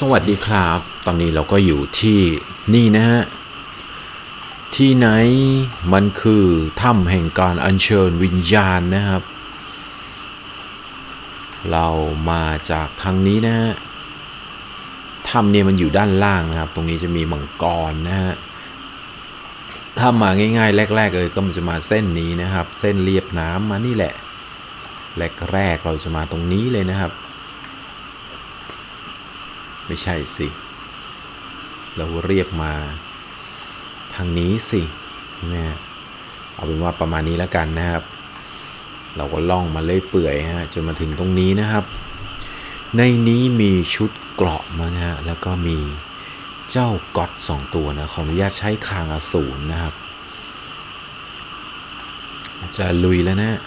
สวัสดีครับ ตอนนี้เราก็อยู่ที่นี่นะฮะ ที่ไหนมันคือถ้ำแห่งการอัญเชิญวิญญาณนะครับ เรามาจากทางนี้นะฮะ ถ้ำเนี่ยมันอยู่ด้านล่างนะครับ ตรงนี้จะมีมังกรนะฮะ ถ้ามาง่าย ๆ แรก ๆ เลยก็มันจะมาเส้นนี้นะครับ เส้นเรียบน้ำมานี่แหละ แรกๆเราจะมาตรงนี้เลยนะครับ ไม่ใช่สิ เราเรียบมาทางนี้สิแม่เอาเป็นว่าประมาณนี้แล้วกันนะครับ เราก็ล่องมาเลื่อยเปื่อยฮะจนมาถึงตรงนี้นะครับ ในนี้มีชุดเกราะมาฮะแล้วก็มีเจ้าก๊อตสองตัวนะขออนุญาตใช้คางอสูรนะครับ จะลุยแล้วนะ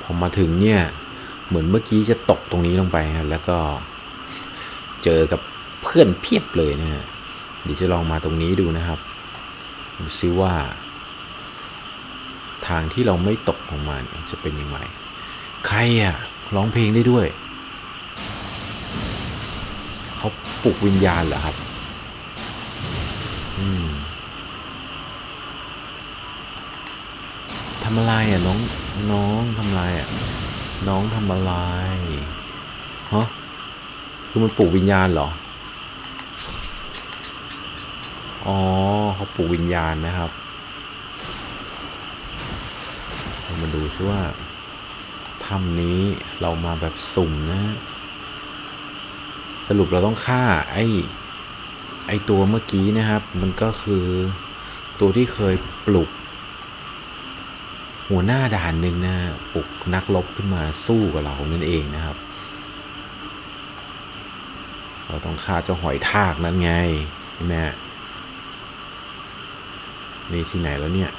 พอมาถึงเนี่ย เหมือนเมื่อกี้จะตกตรงนี้ลงไปฮะแล้วก็เจอกับเพื่อนเพียบเลยนะฮะเดี๋ยวจะลองมาตรงนี้ดูนะครับดูซิว่า ทางที่เราไม่ตกลงมาเนี่ยจะเป็นยังไงใครอะร้องเพลงได้ด้วยเขาปลุกวิญญาณเหรอครับอืมทำอะไรอะน้องน้องทำอะไรอะ น้องทำอะไรฮะคือมันปลุกวิญญาณเหรอ อ๋อเขาปลุกวิญญาณนะครับเรามาดูซิว่าถ้ำนี้เรามาแบบสุ่มนะ สรุปเราต้องฆ่าไอ้ไอ้ตัวเมื่อกี้นะครับ มันก็คือตัวที่เคยปลุก หัวหน้าด่านหนึ่งนะปลุกนักรบขึ้นมาสู้กับเรานั่นเองนะครับ เราต้องฆ่าเจ้าหอยทากนั้นไงใช่ไหมฮะนี่ที่ไหนแล้วเนี่ย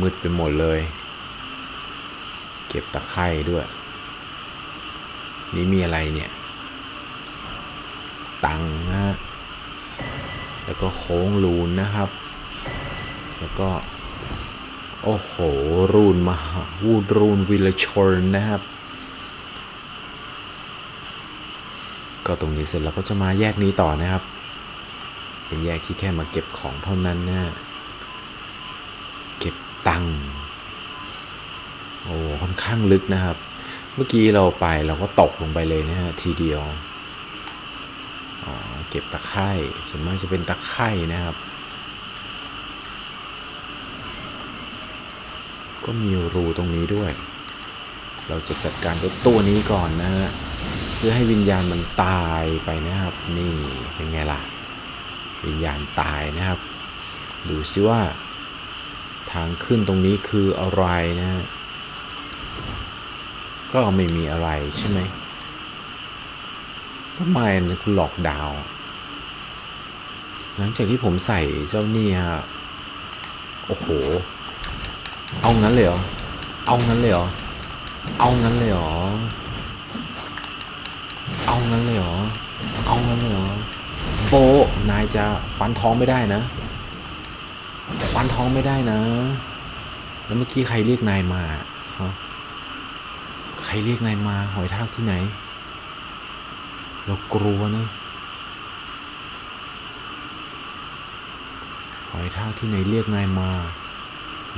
มืดไปหมดเลย เก็บตะไคร่ด้วย นี่มีอะไรเนี่ย ตังค์ฮะแล้วก็โค้งลูนนะครับ แล้วก็ โอ้โห รูนมหาวูดรูนวิลชนนะครับ ก็ตรงนี้เสร็จแล้วก็จะมาแยกนี้ต่อนะครับ เป็นแยกที่แค่มาเก็บของเท่านั้นนะ เก็บตังค์โอ้ค่อนข้างลึกนะครับ เมื่อกี้เราไปเราก็ตกลงไปเลยนะฮะทีเดียวเก็บตะไคร่ส่วนมากจะเป็นตะไคร่นะครับ ก็มีรูตรงนี้ด้วย เราจะจัดการกับตัวนี้ก่อนนะฮะ เพื่อให้วิญญาณมันตายไปนะครับ นี่เป็นไงล่ะ วิญญาณตายนะครับ ดูซิว่า ทางขึ้นตรงนี้คืออะไรนะฮะ ก็ไม่มีอะไรใช่ไหมทำไมนะคุณหลอกดาว หลังจากที่ผมใส่เจ้านี่ฮะ โอ้โห เอางั้นเลยเหรอ เอางั้นเลยเหรอ เอางั้นเลยเหรอ เอางั้นเลยเหรอ เอางั้นเลยเหรอ โบ นายจะฟันท้องไม่ได้นะ ฟันท้องไม่ได้นะ แล้วเมื่อกี้ใครเรียกนายมาฮะใครเรียกนายมาหอยทากที่ไหน เรากลัวนะหอยทากที่ไหนเรียกนายมา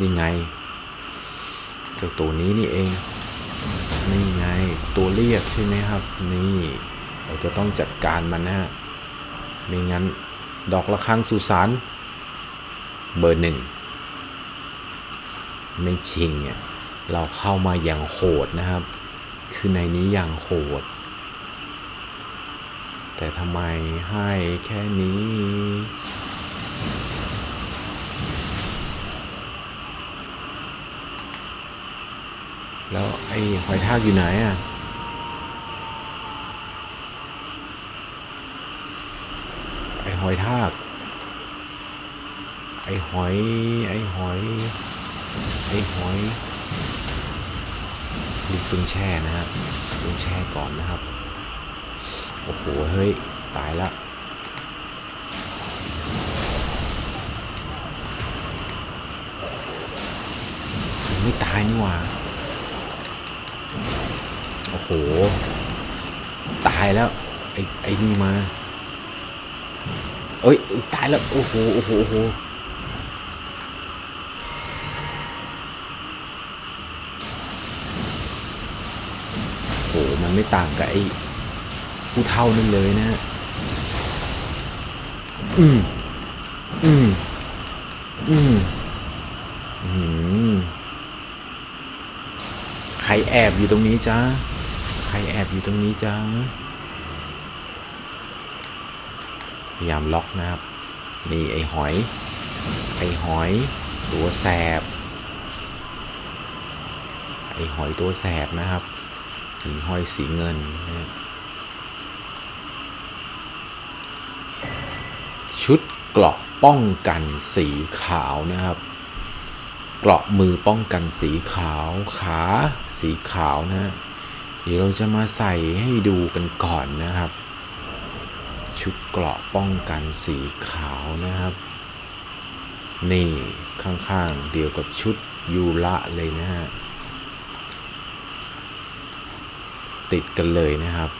นี่ไง เจ้าตัวนี้นี่เอง นี่ไงตัวเรียกใช่ไหมครับ นี่ เราจะต้องจัดการมันนะฮะไม่งั้นดอกระฆังสุสานเบอร์หนึ่งไม่ชิงอะเราเข้ามาอย่างโหดนะครับ คือในนี้อย่างโหด แต่ทำไมให้แค่นี้ แล้วไอ้หอยทากอยู่ไหนอะไอ้หอยทากไอ้หอย ไอ้หอย ไอ้หอยรีบตึงแช่นะฮะตึงแช่ก่อนนะครับ โอ้โห เฮ้ย ตายละไม่ตายนี่หว่า โอ้โห ตายแล้ว ไอ้ไอ้นี่มา เอ้ย ตายแล้ว โอ้โห โอ้โห โอ้โหโอ้โหมันไม่ต่างกับไอ้ผู้เท่านั่นเลยนะ อืม อืม อืม อืม แอบอยู่ตรงนี้จ้าใครแอบอยู่ตรงนี้จ้าพยายามล็อกนะครับ นี่ไอ้หอย ไอ้หอยตัวแสบ ไอ้หอยตัวแสบนะครับหิงห้อยสีเงินนะชุดเกราะป้องกันสีขาวนะครับ เกราะมือป้องกันสีขาวขาสีขาวนะเดี๋ยวเราจะมาใส่ให้ดูกันก่อนนะครับ ชุดเกราะป้องกันสีขาวนะครับ นี่ข้างๆเดียวกับชุดยูระเลยนะฮะติดกันเลยนะครับ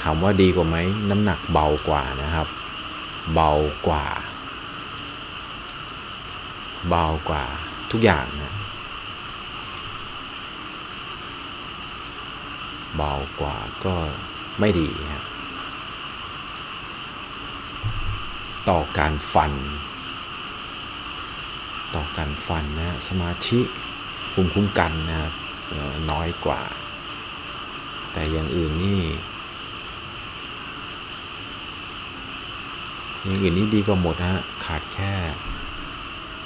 ถามว่าดีกว่าไหมน้ำหนักเบากว่านะครับ เบากว่า เบากว่า ทุกอย่างนะเบากว่าก็ไม่ดีครับต่อการฟัน ต่อการฟันนะสมาธิภูมิคุ้มกันนะครับน้อยกว่า แต่อย่างอื่นนี่อย่างอื่นนี่ดีกว่าหมดนะฮะขาดแค่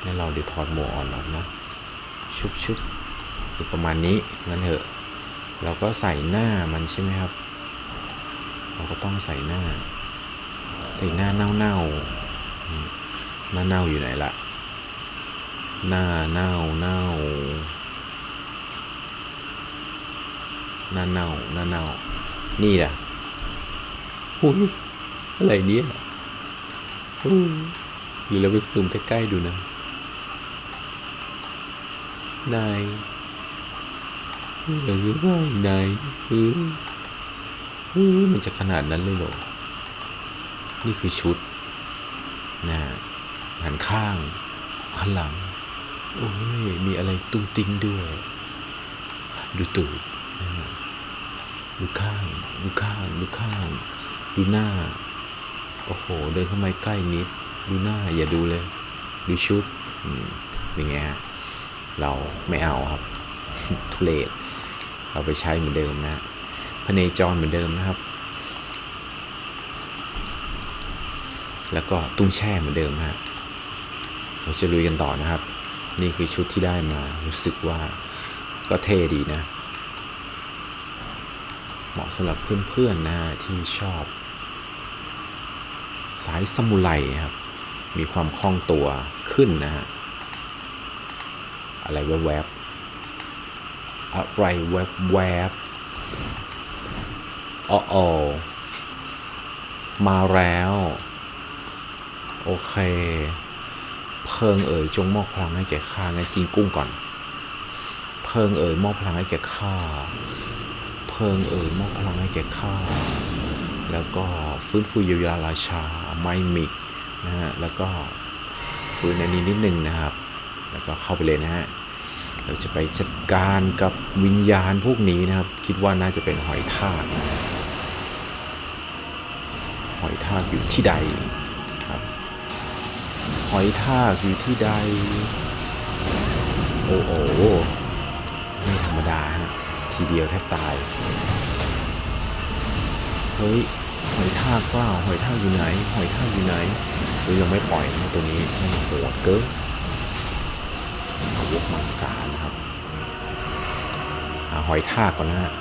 ให้เราเดี๋ยวถอดหมวกออกแล้วนะชุบชุบคือประมาณนี้งั้นเถอะ เราก็ใส่หน้ามันใช่ไหมครับ เราก็ต้องใส่หน้า ใส่หน้าเน่าเน่าหน้าเน่าอยู่ไหนละหน้าเน่าเน่าหน้าเน่าหน้าเน่านี่แหละอุ้ยอะไรเนี่ยหรือเราไปซูมใกล้ๆดูนะ นายหรือว่านายเออเออมันจะขนาดนั้นเลยเหรอ นี่คือชุดนะหันข้างหันหลัง โอ้ย มีอะไรตุ้งติ้งด้วย ดูตูดนะดูข้าง ดูข้าง ดูข้าง ดูหน้า โอ้โห เดินเข้ามาใกล้นิด ดูหน้าอย่าดูเลย ดูชุดเป็นไงฮะ เราไม่เอาครับ ทุเลศเราไปใช้เหมือนเดิมนะพเนจรเหมือนเดิมนะครับ แล้วก็ตุ้งแช่เหมือนเดิมฮะเราจะลุยกันต่อนะครับ นี่คือชุดที่ได้มารู้สึกว่าก็เท่ดีนะ เหมาะสำหรับเพื่อนๆนะที่ชอบ สายสมุไรครับ มีความคล่องตัวขึ้นนะฮะ อะไรแวบๆอะไรแวบๆอ๋อมาแล้ว โอเค เพิงเอ๋ยจงมอบพลังให้แก่ข้างั้นกินกุ้งก่อน เพิงเอ๋ยมอบพลังให้แก่ข้า เพิงเอ๋ยมอบพลังให้แก่ข้า แล้วก็ฟื้นฟูเยียวยาราชาไม่มิกนะฮะ แล้วก็ฟื้นอันนี้นิดนึงนะครับ แล้วก็เข้าไปเลยนะฮะ เราจะไปจัดการกับวิญญาณพวกนี้นะครับ คิดว่าน่าจะเป็นหอยทากหอยทากอยู่ที่ใดครับหอยทากอยู่ที่ใด โอ้โหไม่ธรรมดาฮะทีเดียวแทบตายเฮ้ยหอยทากเปล่าหอยทากอยู่ไหน หอยทากอยู่ไหนยังไม่ปล่อยนะตัวนี้มันโหดเกิน สาวกมังสานะครับหาหอยทากก่อนนะฮะ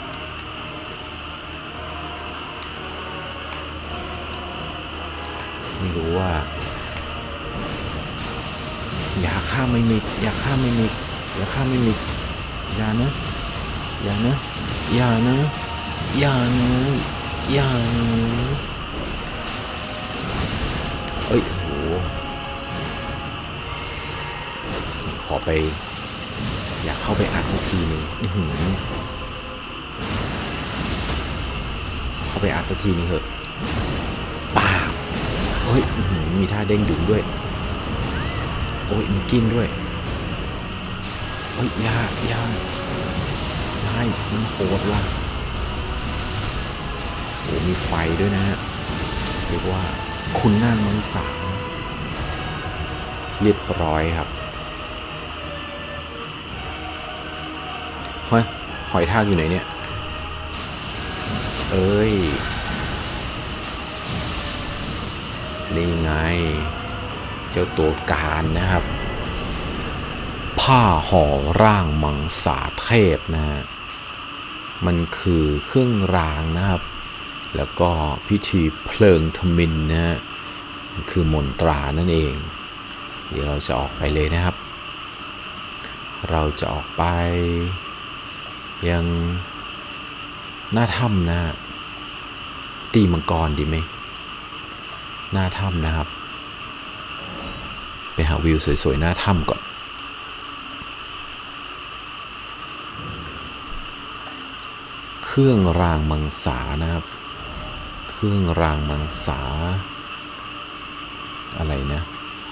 ไม่รู้ว่าอยาฆ่าไม่มิดอยาฆ่าไม่มิดอยาฆ่าไม่มิดย่านะย่านะย่านะย่านะยานะเอ้ย อไป อยากเข้าไปอัดสักทีหนึ่งอือหือเข้าไปอัดสักทีนึงเถอะป้าบเฮ้ยอือหือมีท่าเด้งดึงด้วย โอ้ยมีกินด้วยโอ้ยยากยากนายมันโหดว่ะโอ้มีไฟด้วยนะฮะเรียกว่าคุณนางมังสาเรียบร้อยครับ เฮ้ยหอยทากอยู่ไหนเนี่ย เอ้ย นี่ไง เจ้าตัวการนะครับ ผ้าห่อร่างมังสาเทพนะฮะ มันคือเครื่องรางนะครับ แล้วก็พิธีเพลิงทมินนะฮะมันคือมนตรานั่นเอง เดี๋ยวเราจะออกไปเลยนะครับ เราจะออกไป ยังหน้าถ้ำนะฮะตีมังกรดีไหมหน้าถ้ำนะครับ ไปหาวิวสวยๆหน้าถ้ำก่อน เครื่องรางมังสานะครับ เครื่องรางมังสา อะไรนะ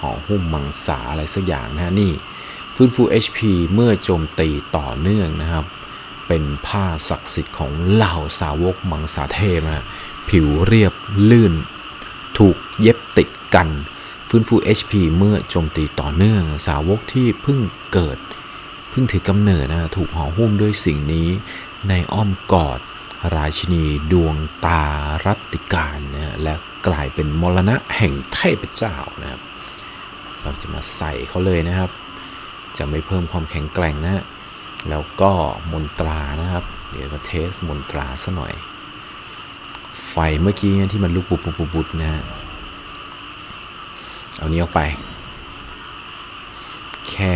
ห่อหุ้มมังสาอะไรสักอย่างนะฮะนี่ ฟื้นฟู HP เมื่อโจมตีต่อเนื่องนะครับ เป็นผ้าศักดิ์สิทธิ์ของเหล่าสาวกมังสาเทพนะผิวเรียบลื่น ถูกเย็บติดกัน ฟื้นฟู HP เมื่อโจมตีต่อเนื่อง สาวกที่เพิ่งเกิด เพิ่งถือกำเนิดนะถูกห่อหุ้มด้วยสิ่งนี้ในอ้อมกอด ราชินีดวงตารัตติการนะและกลายเป็นมรณะแห่งเทพเจ้านะครับเราจะมาใส่เขาเลยนะครับ จะไม่เพิ่มความแข็งแกร่งนะฮะ แล้วก็มนตรานะครับ เดี๋ยวมาเทสมนตราซะหน่อย ไฟเมื่อกี้ที่มันลุกบุบบุบบุบบุบนะฮะเอานี้ออกไป แค่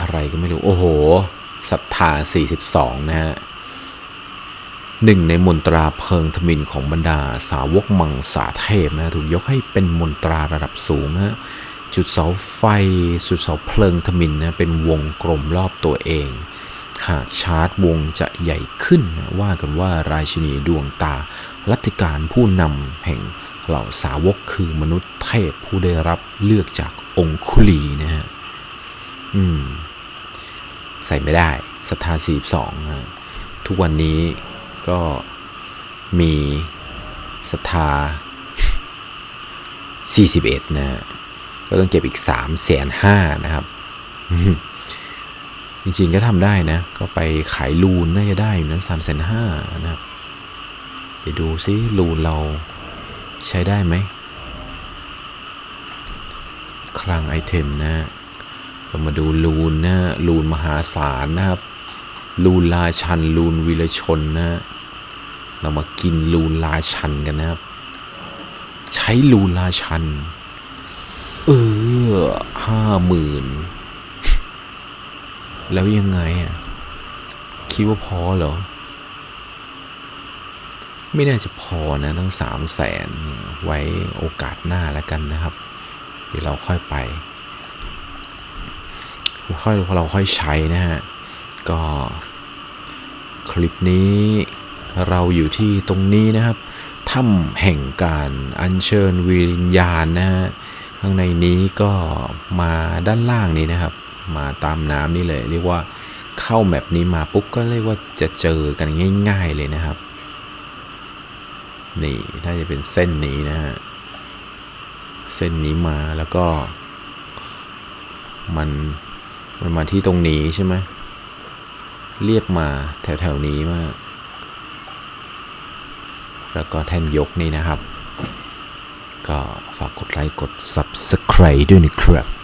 อะไรก็ไม่รู้ โอ้โหศรัทธา 42 นะฮะหนึ่งในมนตราเพิงทมินของบรรดาสาวกมังสาเทพนะถูกยกให้เป็นมนตราระดับสูงนะฮะ จุดเสาไฟ จุดเสาเพลิงทมินนะเป็นวงกลมรอบตัวเอง หากชาร์จวงจะใหญ่ขึ้นนะว่ากันว่าราชินีดวงตารัติการผู้นำแห่งเหล่าสาวกคือมนุษย์เทพผู้ได้รับเลือกจากองคุลีนะฮะ อืม ใส่ไม่ได้ศรัทธา42ฮะทุกวันนี้ก็มีศรัทธา41 นะ ก็ต้องเก็บอีก3แสนห้านะครับ จริงๆก็ทำได้นะ ก็ไปขายลูนน่าจะได้อยู่นะสามแสนห้านะครับไปดูซิลูนเราใช้ได้ไหมคลังไอเทมนะเรามาดูลูนนะลูนมหาศาลนะครับ ลูนราชัน ลูนวิรชนนะฮะเรามากินลูนราชันกันนะครับ ใช้ลูนราชัน เออห้าหมื่นแล้วยังไงอะ คิดว่าพอเหรอ ไม่น่าจะพอนะตั้งสามแสนไว้โอกาสหน้าแล้วกันนะครับ เดี๋ยวเราค่อยไป ค่อยเราค่อยใช้นะฮะ ก็คลิปนี้เราอยู่ที่ตรงนี้นะครับถ้ำแห่งการอัญเชิญวิญญาณนะฮะ ข้างในนี้ก็มาด้านล่างนี้นะครับ มาตามน้ำนี่เลย เรียกว่าเข้าแมปนี้มาปุ๊บก็เรียกว่าจะเจอกันง่าย ๆเลยนะครับ นี่น่าจะเป็นเส้นนี้นะฮะเส้นนี้มาแล้วก็ มันมันมาที่ตรงนี้ใช่ไหมเรียบมาแถวๆนี้มาแล้วก็แท่นยกนี่นะครับ ก็ฝากกดไลค์กด Subscribe ด้วยนะครับ